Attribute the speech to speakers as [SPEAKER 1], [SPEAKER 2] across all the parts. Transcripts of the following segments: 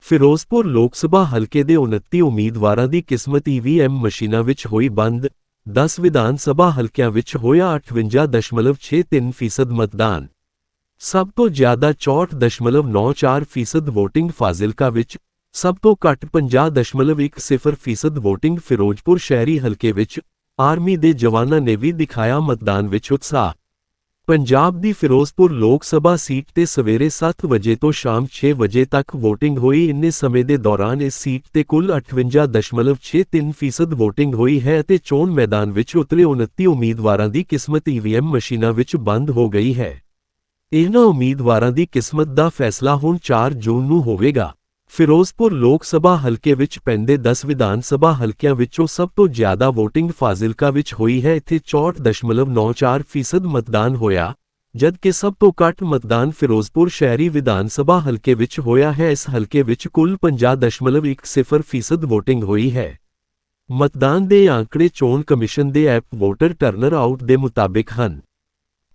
[SPEAKER 1] ਫਿਰੋਜ਼ਪੁਰ ਲੋਕ ਸਭਾ ਹਲਕੇ ਦੇ 29 ਉਮੀਦਵਾਰਾਂ ਦੀ ਕਿਸਮਤ ਈਵੀਐਮ ਮਸ਼ੀਨਾਂ ਵਿੱਚ ਹੋਈ ਬੰਦ। 10 ਵਿਧਾਨ ਸਭਾ ਹਲਕਿਆਂ ਵਿੱਚ ਹੋਇਆ 58.63% ਫੀਸਦ ਮਤਦਾਨ। ਸਭ ਤੋਂ ਜ਼ਿਆਦਾ 64.94% ਫੀਸਦ VOTING ਫਾਜ਼ਿਲਕਾ ਵਿੱਚ ਸਭ ਤੋਂ ਘੱਟ 50.10% ਫੀਸਦ VOTING ਫਿਰੋਜ਼ਪੁਰ ਸ਼ਹਿਰੀ ਹਲਕੇ ਵਿੱਚ ਆਰਮੀ ਦੇ ਜਵਾਨਾਂ ਨੇ ਵੀ ਦਿਖਾਇਆ ਮਤਦਾਨ ਵਿੱਚ ਉਤਸ਼ਾਹ। ਪੰਜਾਬ ਦੀ ਫਿਰੋਜ਼ਪੁਰ ਲੋਕ ਸਭਾ ਸੀਟ ਤੇ ਸਵੇਰੇ 7 ਵਜੇ ਤੋਂ ਸ਼ਾਮ 6 ਵਜੇ ਤੱਕ VOTING ਹੋਈ। ਇੰਨੇ ਸਮੇਂ ਦੇ ਦੌਰਾਨ ਇਸ ਸੀਟ ਤੇ ਕੁੱਲ 58.63% ਫੀਸਦ VOTING ਹੋਈ ਹੈ ਅਤੇ ਚੋਣ ਮੈਦਾਨ ਵਿੱਚ ਉਤਰੇ 29 ਉਮੀਦਵਾਰਾਂ ਦੀ ਕਿਸਮਤ ਈਵੀਐਮ ਮਸ਼ੀਨਾਂ ਵਿੱਚ ਬੰਦ ਹੋ ਗਈ ਹੈ। ਇਹਨਾਂ ਉਮੀਦਵਾਰਾਂ ਦੀ ਕਿਸਮਤ ਦਾ ਫੈਸਲਾ ਹੁਣ 4 ਜੂਨ ਨੂੰ ਹੋਵੇਗਾ। ਫਿਰੋਜ਼ਪੁਰ ਲੋਕ ਸਭਾ ਹਲਕੇ ਵਿੱਚ ਪੈਂਦੇ 10 ਵਿਧਾਨ ਸਭਾ ਹਲਕਿਆਂ ਵਿੱਚੋਂ ਸਭ ਤੋਂ ਜ਼ਿਆਦਾ VOTING ਫਾਜ਼ਿਲਕਾ ਵਿੱਚ ਹੋਈ ਹੈ। ਇੱਥੇ 64.94% ਫੀਸਦ ਮਤਦਾਨ ਹੋਇਆ, ਜਦਕਿ ਸਭ ਤੋਂ ਘੱਟ ਮਤਦਾਨ ਫਿਰੋਜ਼ਪੁਰ ਸ਼ਹਿਰੀ ਵਿਧਾਨ ਸਭਾ ਹਲਕੇ ਵਿੱਚ ਹੋਇਆ ਹੈ। ਇਸ ਹਲਕੇ ਵਿੱਚ ਕੁੱਲ 50.10% ਫੀਸਦ VOTING ਹੋਈ ਹੈ। ਮਤਦਾਨ ਦੇ ਆંકੜੇ ਚੋਣ ਕਮਿਸ਼ਨ ਦੇ ਐਪ ਵੋਟਰ ਟਰਨਰ ਆਊਟ ਦੇ ਮੁਤਾਬਿਕ ਹਨ।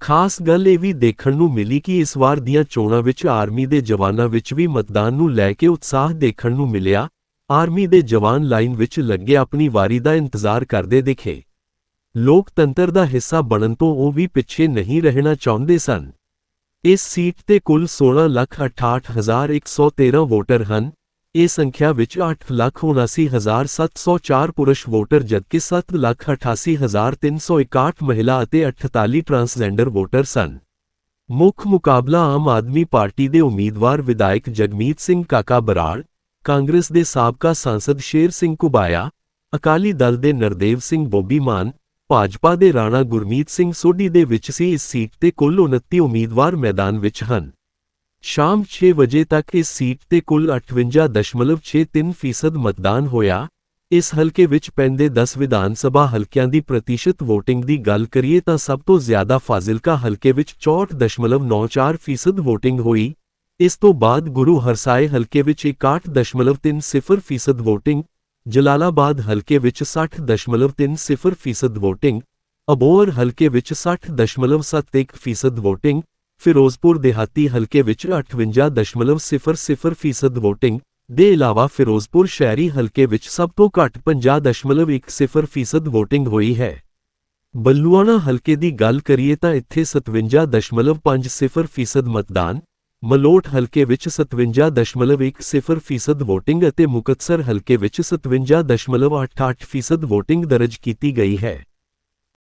[SPEAKER 1] ਖਾਸ ਗੱਲ ਇਹ ਵੀ ਦੇਖਣ ਨੂੰ ਮਿਲੀ ਕਿ ਇਸ ਵਾਰ ਦੀਆਂ ਚੋਣਾਂ ਵਿੱਚ ਆਰਮੀ ਦੇ ਜਵਾਨਾਂ ਵਿੱਚ ਵੀ ਮਤਦਾਨ ਨੂੰ ਲੈ ਕੇ ਉਤਸ਼ਾਹ ਦੇਖਣ ਨੂੰ ਮਿਲਿਆ। ਆਰਮੀ ਦੇ ਜਵਾਨ ਲਾਈਨ ਵਿੱਚ ਲੱਗੇ ਆਪਣੀ ਵਾਰੀ ਦਾ ਇੰਤਜ਼ਾਰ ਕਰਦੇ ਦਿਖੇ। ਲੋਕਤੰਤਰ ਦਾ ਹਿੱਸਾ ਬਣਨ ਤੋਂ ਉਹ ਵੀ ਪਿੱਛੇ ਨਹੀਂ ਰਹਿਣਾ ਚਾਹੁੰਦੇ ਸਨ। ਇਸ ਸੀਟ ਤੇ ਕੁੱਲ 16,68,113 ਵੋਟਰ ਹਨ। ਇਹ ਸੰਖਿਆ ਵਿੱਚ 8,79,704 ਪੁਰਸ਼ ਵੋਟਰ ਜਦਕਿ 7,88,361 ਮਹਿਲਾ ਅਤੇ 48 ਟਰਾਂਸਜੈਂਡਰ ਵੋਟਰ ਸਨ। ਮੁੱਖ ਮੁਕਾਬਲਾ ਆਮ ਆਦਮੀ ਪਾਰਟੀ ਦੇ ਉਮੀਦਵਾਰ ਵਿਧਾਇਕ ਜਗਮੀਤ ਸਿੰਘ ਕਾਕਾ ਬਰਾੜ ਕਾਂਗਰਸ ਦੇ ਸਾਬਕਾ ਸਾਂਸਦ ਸ਼ੇਰ ਸਿੰਘ ਕੁਬਾਇਆ ਅਕਾਲੀ ਦਲ ਦੇ ਨਰਦੇਵ ਸਿੰਘ ਬੋਬੀ ਮਾਨ ਭਾਜਪਾ ਦੇ ਰਾਣਾ ਗੁਰਮੀਤ ਸਿੰਘ ਸੋਢੀ ਦੇ ਵਿੱਚ ਸੀ ਇਸ ਸੀਟ ਤੇ ਕੁੱਲ 29 ਉਮੀਦਵਾਰ ਮੈਦਾਨ ਵਿੱਚ ਹਨ। ਸ਼ਾਮ 6 ਵਜੇ ਤੱਕ ਇਸ ਸੀਟ ਤੇ ਕੁੱਲ 58.63% ਫੀਸਦ ਮਤਦਾਨ ਹੋਇਆ। ਇਸ ਹਲਕੇ ਵਿੱਚ ਪੈਂਦੇ 10 ਵਿਧਾਨ ਸਭਾ ਹਲਕਿਆਂ ਦੀ ਪ੍ਰਤੀਸ਼ਤ VOTING ਦੀ ਗੱਲ ਕਰੀਏ ਤਾਂ ਸਭ ਤੋਂ ਜ਼ਿਆਦਾ ਫਾਜ਼ਿਲਕਾ ਹਲਕੇ ਵਿੱਚ 64.94% ਫੀਸਦ VOTING ਹੋਈ। ਇਸ ਤੋਂ ਬਾਅਦ ਗੁਰੂ ਹਰਸਾਏ ਹਲਕੇ ਵਿੱਚ 61.30% ਫੀਸਦ VOTING ਜਲਾਲਾਬਾਦ ਹਲਕੇ ਵਿੱਚ 60.30% ਫੀਸਦ VOTING ਅਬੋਹਰ ਹਲਕੇ ਵਿੱਚ 60.71% ਫੀਸਦ VOTING ਫਿਰੋਜ਼ਪੁਰ ਦੇਹਾਤੀ ਹਲਕੇ ਵਿੱਚ 58.00% ਫੀਸਦ ਵੋਟਿੰਗ ਦੇ ਇਲਾਵਾ ਫਿਰੋਜ਼ਪੁਰ ਸ਼ਹਿਰੀ ਹਲਕੇ ਵਿੱਚ ਸਭ ਤੋਂ ਘੱਟ 50.10% ਫੀਸਦ ਵੋਟਿੰਗ ਹੋਈ ਹੈ। ਬੱਲੂਆਣਾ ਹਲਕੇ ਦੀ ਗੱਲ ਕਰੀਏ ਤਾਂ ਇੱਥੇ 57.50% ਫੀਸਦ ਮਤਦਾਨ, ਮਲੋਟ ਹਲਕੇ ਵਿੱਚ 57.10% ਫੀਸਦ ਵੋਟਿੰਗ ਅਤੇ ਮੁਕਤਸਰ ਹਲਕੇ ਵਿੱਚ 57.88% ਫੀਸਦ ਵੋਟਿੰਗ ਦਰਜ ਕੀਤੀ ਗਈ ਹੈ।